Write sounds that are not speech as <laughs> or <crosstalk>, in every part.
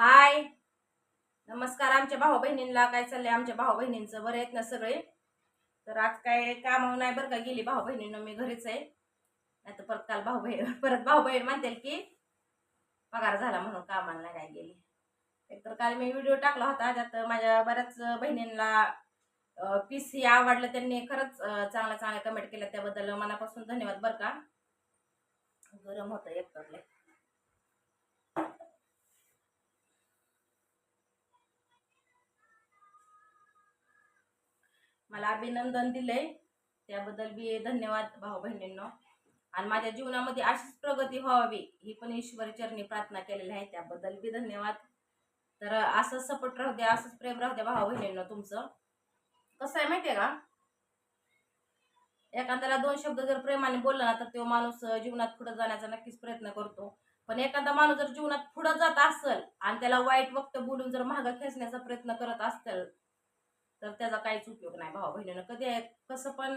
हाय. नमस्कार आमच्या भाऊ बहिणींना काय चाललंय? आमच्या भाऊ बहिणींचं बरं आहेत ना सगळे? तर आज काय काम नाही बरं का गेली भाऊ बहिणीनं मी घरीच आहे. नाही तर परत काल भाऊ बहीण <laughs> परत भाऊ बहीण म्हणतील की पगार झाला म्हणून कामाला नाही गेली. एकतर काल मी व्हिडिओ टाकला होता त्यात माझ्या बऱ्याच बहिणींना पीस ही आवडलं त्यांनी खरंच चांगल्या चांगल्या कमेंट केल्या त्याबद्दल मनापासून धन्यवाद बरं का. गरम होतं एकतर मला अभिनंदन दिलंय. त्याबद्दल बी धन्यवाद भाऊ बहिणींनो. आणि माझ्या जीवनामध्ये अशीच प्रगती व्हावी ही पण ईश्वरी चरणी प्रार्थना केलेली आहे. त्याबद्दल बी धन्यवाद. तर असंच सपोर्ट राहू द्या असंच प्रेम राहू द्या भाऊ बहिणींनो तुमचं. कसं आहे माहितीये का? एखाद्याला दोन शब्द जर प्रेमाने बोलला ना तर तो माणूस जीवनात पुढे जाण्याचा नक्कीच प्रयत्न करतो. पण एखादा माणूस जर जीवनात पुढे जात असेल आणि त्याला वाईट वक्त बोलून जर मागं खेचण्याचा प्रयत्न करत असेल तर त्याचा काहीच उपयोग नाही. भाऊ बहिणीनं कधी आहे- कसं पण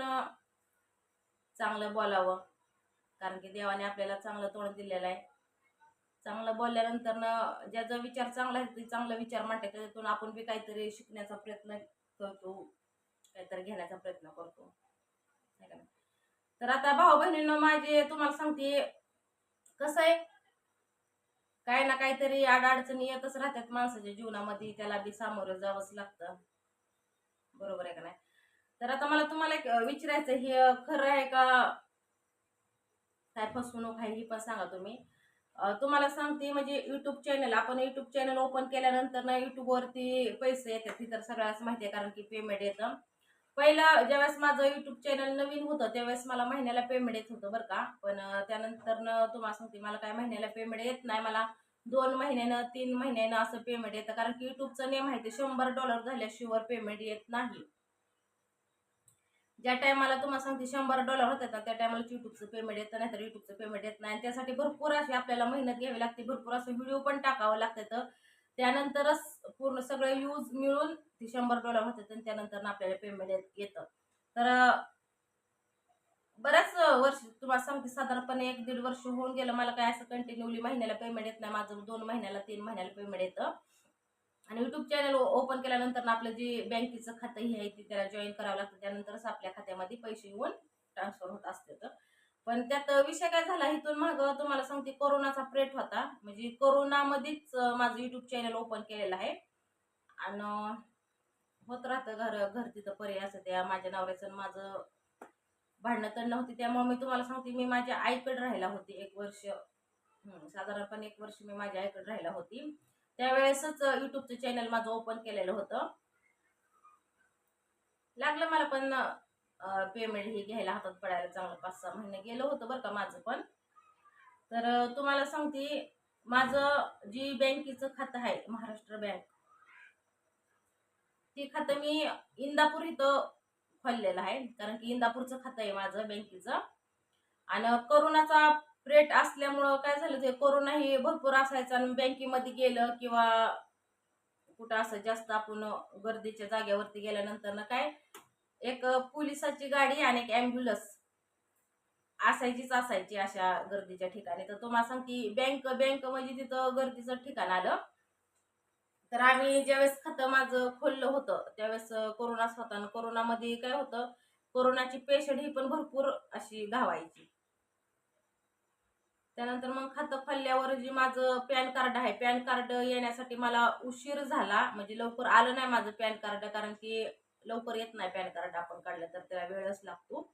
चांगलं बोलावं. कारण की देवाने आपल्याला चांगलं तोंड दिलेलं आहे. चांगलं बोलल्यानंतर ना ज्याचा विचार चांगला आहे ते चांगला विचार मांडते. त्याच्यातून आपण बी काहीतरी शिकण्याचा प्रयत्न करतो. काहीतरी घेण्याचा प्रयत्न करतो. तर आता भाऊ बहिणीनं माझे तुम्हाला सांगते कसं आहे? काही ना काहीतरी अडचणी येतच राहतात माणसाच्या जीवनामध्ये. त्याला बी सामोरं जावंच लागतं. बरोबर आहे का नाही? तर आता मला तुम्हाला एक विचारायचं हे खरं आहे का? काय फसवणूक आहे ही पण सांगा तुम्ही. तुम्हाला सांगते म्हणजे युट्यूब चॅनल आपण युट्यूब चॅनल ओपन केल्यानंतर ना युट्यूबवरती पैसे येतात ही तर सगळ्याच माहिती आहे कारण की पेमेंट येतं. पहिला ज्यावेळेस माझं युट्यूब चॅनल नवीन होतं त्यावेळेस मला महिन्याला पेमेंट येत होतं बरं का. पण त्यानंतर न तुम्हाला सांगते मला काय महिन्याला पेमेंट येत नाही मला दोन महिन्यानं तीन महिन्यानं असं पेमेंट येतं. कारण की युट्यूबचं नेम आहे ते शंभर डॉलर झाल्याशिवाय पेमेंट येत नाही. ज्या टायमाला तुम्हाला सांगते शंभर डॉलर होतात ना त्या टायमाला युट्यूबचं पेमेंट येतं नाही तर युट्यूबचं पेमेंट येत नाही. त्यासाठी भरपूर अशी आपल्याला मेहनत घ्यावी लागते. भरपूर असं व्हिडिओ पण टाकावं लागतं त्यानंतरच पूर्ण सगळं यूज मिळून ते शंभर डॉलर होतात आणि त्यानंतर आपल्याला पेमेंट येतं. तर बऱ्याच वर्ष तुम्हाला सांगते साधारणपणे एक दीड वर्ष होऊन गेलं. मला काय असं कंटिन्यूली महिन्याला पेमेंट येत नाही. माझं दोन महिन्याला तीन महिन्याला पेमेंट येतं. आणि युट्यूब चॅनल ओपन केल्यानंतर आपलं जे बँकेचं खातं हे आहे ते त्याला जॉईन करावं लागतं. त्यानंतरच आपल्या खात्यामध्ये पैसे येऊन ट्रान्सफर होत असते तर. पण त्यात विषय काय झाला? इथून मागं तुम्हाला सांगते कोरोनाचा प्रेट होता. म्हणजे कोरोनामध्येच माझं युट्यूब चॅनल ओपन केलेलं आहे. आणि होत राहतं घर घर तिथं पर्याय असं त्या माझ्या नवऱ्याचं माझं भांडणं तर नव्हती. त्यामुळे मी तुम्हाला सांगते मी माझ्या आईकडे राहायला होती एक वर्ष. साधारणपणे एक वर्ष मी माझ्या आईकडे राहायला होती. त्यावेळेसच युट्यूबचं चॅनल माझं ओपन केलेलं होतं. लागलं मला पण पेमेंट हे घ्यायला हातात पडायला चांगलं पाच सहा महिने गेलं होतं बरं का माझं पण. तर तुम्हाला सांगते माझं जी बँकेचं खातं आहे महाराष्ट्र बँक ते खातं मी इंदापूर इथं फललेलं आहे. कारण की इंदापूरचं खातं आहे माझं बँकेचं. आणि कोरोनाचा रेट असल्यामुळं काय झालं ते कोरोना हे भरपूर असायचं आणि बँकेमध्ये गेलं किंवा कुठं असं जास्त आपण गर्दीच्या जागेवरती गेल्यानंतर ना काय एक पोलिसाची गाडी आणि एक ॲम्ब्युलन्स असायचीच असायची अशा गर्दीच्या ठिकाणी. तर तुम्हाला की बँक बँक म्हणजे तिथं गर्दीचं ठिकाण आलं. तर आम्ही ज्यावेळेस खातं माझं खोललं होतं त्यावेळेस कोरोनाच होता आणि कोरोनामध्ये काय होतं कोरोनाची पेशंट ही पण भरपूर अशी धावायची. त्यानंतर मग खातं खोलल्यावर जे माझं पॅन कार्ड आहे पॅन कार्ड येण्यासाठी मला उशीर झाला म्हणजे लवकर आलं नाही माझं पॅन कार्ड कारण की लवकर येत नाही पॅन कार्ड आपण काढलं तर त्याला वेळच लागतो.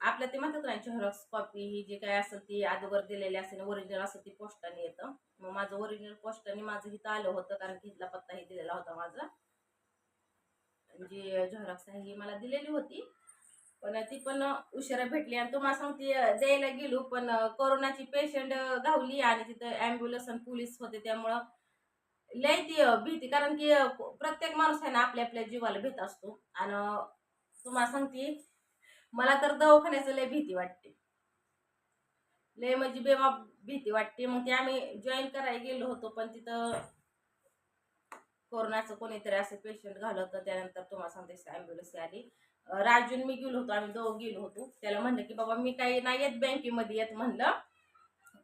आपल्या ते म्हणतात ना झेरॉक्स कॉपी ही जे काय असेल ती अगोदर दिलेली असेल ओरिजिनल असेल ती पोस्टाने येतं. मग माझं ओरिजिनल पोस्टाने माझं इथं आलं होतं कारण की इथला पत्ताही दिलेला होता माझा. म्हणजे जी झेरॉक्स आहे ही मला दिलेली होती. पण ती पण उशिरा भेटली आणि तुम्हाला सांगते जायला गेलो पण कोरोनाची पेशंट गावली आणि तिथं ॲम्ब्युलन्स आणि पोलीस होते त्यामुळं लय ती भीती कारण की प्रत्येक माणूस आहे ना आपल्या आपल्या जीवाला भीत असतो. आणि तुम्हाला सांगते मला तर दवाखान्याचं लय भीती वाटते. लय म्हणजे बेबाब भीती वाटते. मग ते आम्ही जॉईन करायला गेलो होतो पण तिथं कोरोनाचं कोणीतरी असं पेशंट घालवतं. होतं त्यानंतर तुम्हाला सांगते ॲम्ब्युलन्स आली. राजून मी गेलो होतो आम्ही दोघं गेलो होतो. त्याला म्हणलं की बाबा मी काही नाही येत बँकेमध्ये येत म्हणलं.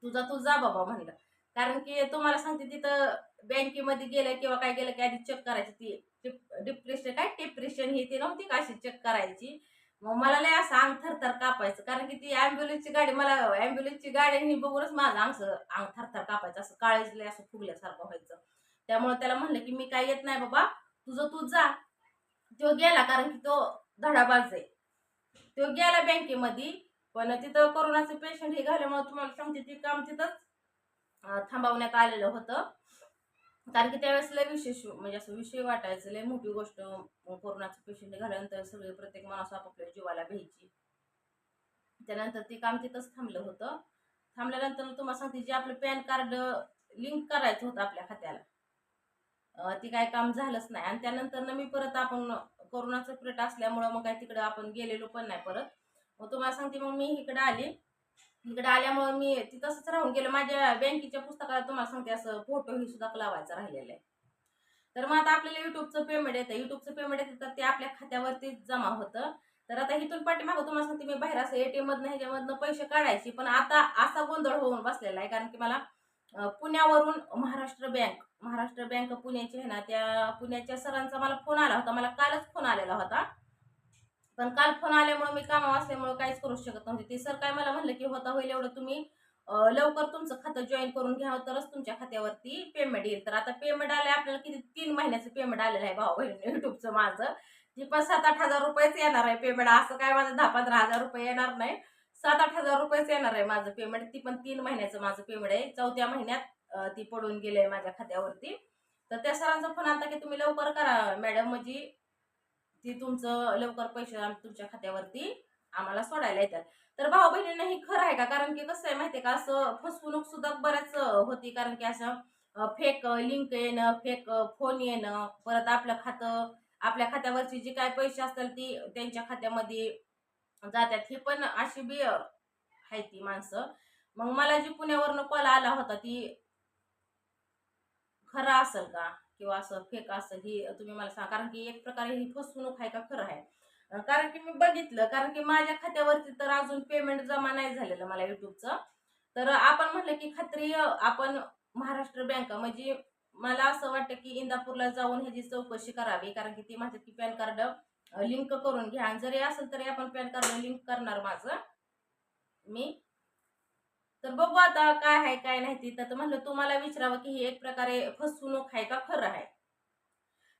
तुझा तू जा बाबा म्हणलं. कारण की तुम्हाला सांगते तिथं बँकेमध्ये गेलं किंवा काय गेलं की आधी चेक करायची. ती डिप्रेशन काय डिप्रेशन ही ती नव्हती का अशी चेक करायची? मग मला लय असं अंग थरथर कापायचं कारण की ती अँब्युलन्सची गाडी मला अँब्युलन्सची गाडी ही बघूनच माझं अंग अंग थरथर कापायचं असं काळीज लय असं फुगल्यासारखं व्हायचं. त्यामुळे त्याला म्हणलं की मी काय येत नाही बाबा तुझं तू जा. तो गेला कारण की तो धडाबाज आहे. तो गेला बँकेमध्ये पण तिथं कोरोनाचं पेशंट हे घाल्यामुळे तुम्हाला सांगते ते काम तिथंच थांबवण्यात आलेलं होतं. कारण की त्यावेळेस लय विशेष म्हणजे असं विषय वाटायचं लय मोठी गोष्ट कोरोनाचं पेशंट झाल्यानंतर सगळे प्रत्येक माणूस आपापल्या जीवाला भ्यायची त्यानंतर ते काम तिथंच थांबलं होतं. थांबल्यानंतर तुम्हाला सांगते जे आपलं पॅन कार्ड लिंक करायचं होतं आपल्या खात्याला ते काय काम झालंच नाही. आणि त्यानंतर मी परत आपण कोरोनाचं पिरियड असल्यामुळं मग काय तिकडं आपण गेलेलो पण नाही परत. मग तुम्हाला सांगते मग मी इकडे आले. इकडे आल्यामुळे मी तिथंच राहून गेलो. माझ्या बँकेच्या पुस्तकाला तुम्हाला सांगते असं फोटो ही सुद्धा लावायचा राहिलेला आहे. तर मग आता आपल्याला युट्यूबचं पेमेंट येतं. युट्यूबचं पेमेंट येतं तर ते आपल्या खात्यावरती जमा होतं. तर आता इथून पाठीमागं तुम्हाला सांगते मी बाहेर असं एटीएम मधनं ह्याच्यामधनं पैसे काढायचे. पण आता असा गोंधळ होऊन बसलेला आहे. कारण की मला पुण्यावरून महाराष्ट्र बँक महाराष्ट्र बँक पुण्याची आहे ना त्या पुण्याच्या सरांचा मला फोन आला होता. मला कालच फोन आलेला होता. पण काल फोन आल्यामुळे मी कामावर असल्यामुळे काहीच करू शकत नव्हते. ते सर काय मला म्हणलं की होता होईल एवढं तुम्ही लवकर तुमचं खातं जॉईन करून घ्यावं तरच तुमच्या खात्यावरती पेमेंट येईल. तर आता पेमेंट आलं आपल्याला किती तीन महिन्याचं पेमेंट आलेलं आहे भाऊ बहिणी युट्यूबचं माझं. ती पण सात आठ हजार रुपयेच येणार आहे पेमेंट असं काय माझं दहा पंधरा हजार रुपये येणार नाही. सात आठ हजार रुपयेच येणार आहे माझं पेमेंट ती पण तीन महिन्याचं माझं पेमेंट आहे. चौथ्या महिन्यात ती पडून गेले आहे माझ्या खात्यावरती. तर त्या सरांचा फोन आता की तुम्ही लवकर करा मॅडम म्हणजे ती तुमचं लवकर पैसे तुमच्या खात्यावरती आम्हाला सोडायला येतात. तर भाऊ बहिणींना ही खरं आहे का? कारण की कसं आहे माहितीये का? असं फसवणूक सुद्धा बऱ्याच होती. कारण की असं फेक लिंक येणं फेक फोन येणं परत आपलं खातं आपल्या खात्यावरची जी काय पैसे असतील ती त्यांच्या खात्यामध्ये जातात. ही पण अशी बी आहे ती माणसं. मग मला जी पुण्यावरनं कॉल आला होता ती खरं असेल का? किंवा असं फेक असं ही तुम्ही मला सांगा. कारण की एक प्रकारे ही फसवणूक आहे का खरं आहे. कारण की मी बघितलं कारण की माझ्या खात्यावरती तर अजून पेमेंट जमा नाही झालेलं मला युट्यूबचं तर आपण म्हटलं की खात्री आपण महाराष्ट्र बँक म्हणजे मला असं वाटतं की इंदापूरला जाऊन ह्याची चौकशी करावी. कारण की ती माझ्या की पॅन कार्ड लिंक करून घ्या. आणि जरी असेल तरी आपण पॅन कार्ड लिंक करणार माझं. मी तर बघू आता काय आहे काय नाही ती. तर म्हणलं तुम्हाला विचारावं की ही एक प्रकारे फसवणूक आहे का? खरं आहे.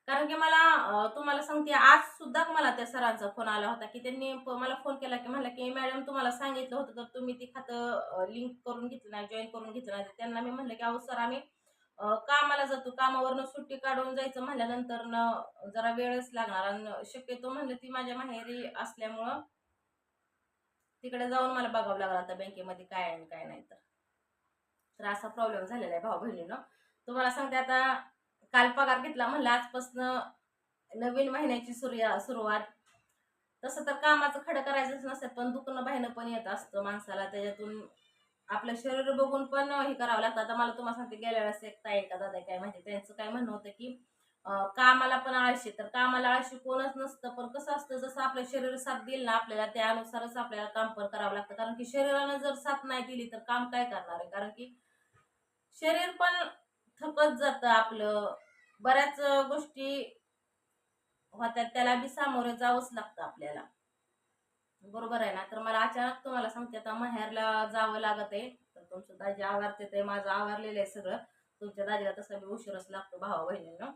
कारण की मला तुम्हाला सांगते आज सुद्धा मला त्या सरांचा फोन आला होता की त्यांनी मला फोन केला की म्हणलं की मॅडम तुम्हाला सांगितलं होतं तर तुम्ही ती खातं लिंक करून घेतलं नाही जॉईन करून घेतलं नाही. तर त्यांना मी म्हणलं की अहो सर आम्ही कामाला जातो. कामावरनं सुट्टी काढून जायचं म्हणल्यानंतर न जरा वेळच लागणार आणि शक्यतो म्हणलं ती माझ्या माहेरी असल्यामुळं तिकडे जाऊन मला बघावं लागलं आता बँकेमध्ये काय आहे आणि काय नाही तर. असा प्रॉब्लेम झालेला आहे भाऊ बहिणीनं. तुम्हाला सांगते आता काल पगार घेतला म्हणलं आजपासनं नवीन महिन्याची सुरुया सुरुवात. तसं तर कामाचं खडं करायचंच नसतं पण दुखणं बाहेरनं पण येत असतं माणसाला. त्याच्यातून आपलं शरीर बघून पण हे करावं लागतं. आता मला तुम्हाला सांगते गेल्या वेळेस एक ताई का दादा काय माहिती त्यांचं काय म्हणणं होतं की कामाला पण आळशी तर कामाला आळशी कोणच नसतं. पण कसं असतं जसं आपलं शरीर साथ देईल ना आपल्याला त्यानुसारच आपल्याला काम पण करावं लागतं. कारण की शरीरानं जर साथ नाही दिली तर काम काय करणार आहे? कारण की शरीर पण थकत जातं आपलं. बऱ्याच गोष्टी होत्या त्याला बी सामोरे जावंच लागतं आपल्याला. बरोबर आहे ना? तर मला अचानक तुम्हाला सांगते आता माहेरला जावं लागत आहे. तर तुमचं दाजी आवारते ते माझं आवारलेलं आहे सगळं. तुमच्या दाजीला तसा बी उशीरच लागतो भावा बहिणीनं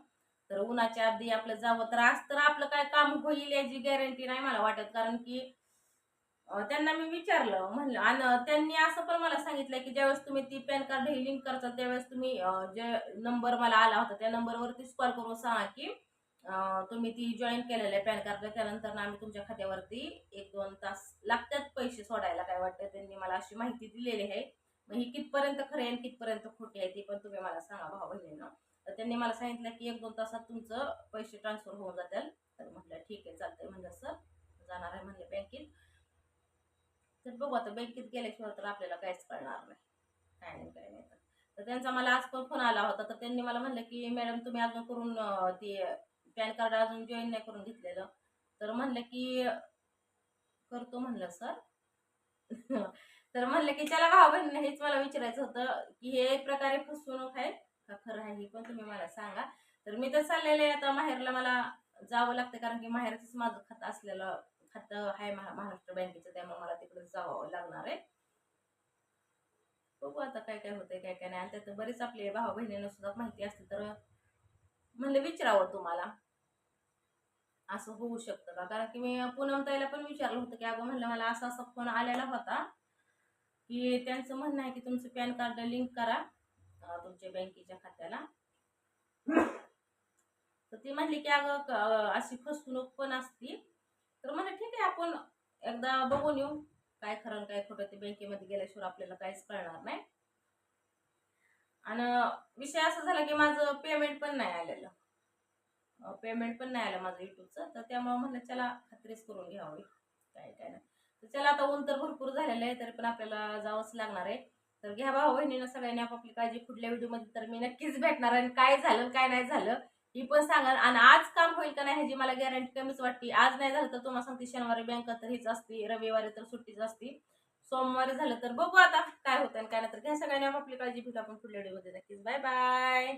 तर उन्हाच्या आधी आपलं जावं तर आज तर आपलं काय काम होईल याची गॅरंटी नाही मला वाटत. कारण की त्यांना मी विचारलं म्हणलं आणि त्यांनी असं पण मला सांगितलं की ज्यावेळेस तुम्ही ती पॅन कार्ड हे लिंक करता त्यावेळेस तुम्ही जे नंबर मला आला होता त्या नंबरवरतीच कॉल करून सांगा की तुम्ही ती जॉईन केलेलं आहे पॅन कार्ड त्यानंतर ना आम्ही तुमच्या खात्यावरती एक दोन तास लागतात पैसे सोडायला काय वाटतं त्यांनी मला अशी माहिती दिलेली आहे. मग ही कितपर्यंत खरे आणि कितपर्यंत खोटी आहे ती पण तुम्ही मला सांगा भाऊ बहिणीनं. त्यांनी मला सांगितलं की एक दोन तासात तुमचं पैसे ट्रान्सफर होऊन जातील. तर म्हटलं ठीक आहे चालतंय म्हणलं सर जाणार आहे म्हणलं बँकेत तर बघू आता बँकेत गेल्याशिवाय तर आपल्याला काहीच कळणार नाही. काय नाही काय नाही. तर. त्यांचा मला आज पण फोन आला होता. तर त्यांनी मला म्हणलं की मॅडम तुम्ही अजून करून ते पॅन कार्ड अजून जॉईन नाही करून घेतलेलं. तर म्हणलं की करतो म्हणलं सर. <laughs> तर म्हणलं की चला भाऊ बहिणी हेच मला विचारायचं होतं की हे एक प्रकारे फसवणूक आहे का खरं आहे हे पण तुम्ही मला सांगा. तर मी तर चाललेले आता माहेरला मला जावं लागतं कारण की माहेरच माझं खातं असलेलं खातं आहे महाराष्ट्र बँकेचं त्यामुळे मला तिकडे जावं लागणार आहे. बघू आता काय काय होतंय काय काय नाही. आणि त्यात बरेच आपले भाऊ बहिणींना सुद्धा माहिती असते तर म्हणलं विचारावं तुम्हाला. असं होऊ शकतं का? कारण की मी पूनम ताईला पण विचारलं होतं की अगं म्हणलं मला असा असा फोन आलेला होता की त्यांचं म्हणणं आहे की तुमचं पॅन कार्ड लिंक करा. तुमच्या बँकेच्या खात्याला. तर ती म्हणली की अगं अशी फसवणूक पण असती. तर म्हणलं ठीक आहे आपण एकदा बघून येऊ. काय खरं काय खोटं ते बँकेमध्ये गेल्याशिवाय आपल्याला काहीच कळणार नाही. आणि विषय असा झाला की माझं पेमेंट पण नाही आलेलं. पेमेंट पण नाही आलं माझं युट्यूबचं. तर त्यामुळे म्हणलं चला खात्रीच करून घ्यावी. काय काय नाही. तर चला आता ऊन तर भरपूर झालेलं आहे तरी पण आपल्याला जावंच लागणार आहे. तर घ्या भाऊ बहिणीनं सगळ्यांनी आपापली काळजी पुढल्या व्हिडिओमध्ये तर मी नक्कीच भेटणार आणि काय झालं काय नाही झालं ही पण सांगा आणि आज काम होईल का नाही ह्याची मला गॅरंटी कमीच वाटते आज नाही झालं तर तुम्हाला सांगते शनिवारी बँक तर हीच असते रविवारी तर सुट्टीच असते. सोमवारी झालं तर बघू आता काय होतं आणि काय नाही. तर घ्या सगळ्यांनी आपापली काळजी भेटू आपण पुढल्या व्हिडिओमध्ये. नक्कीच. Bye bye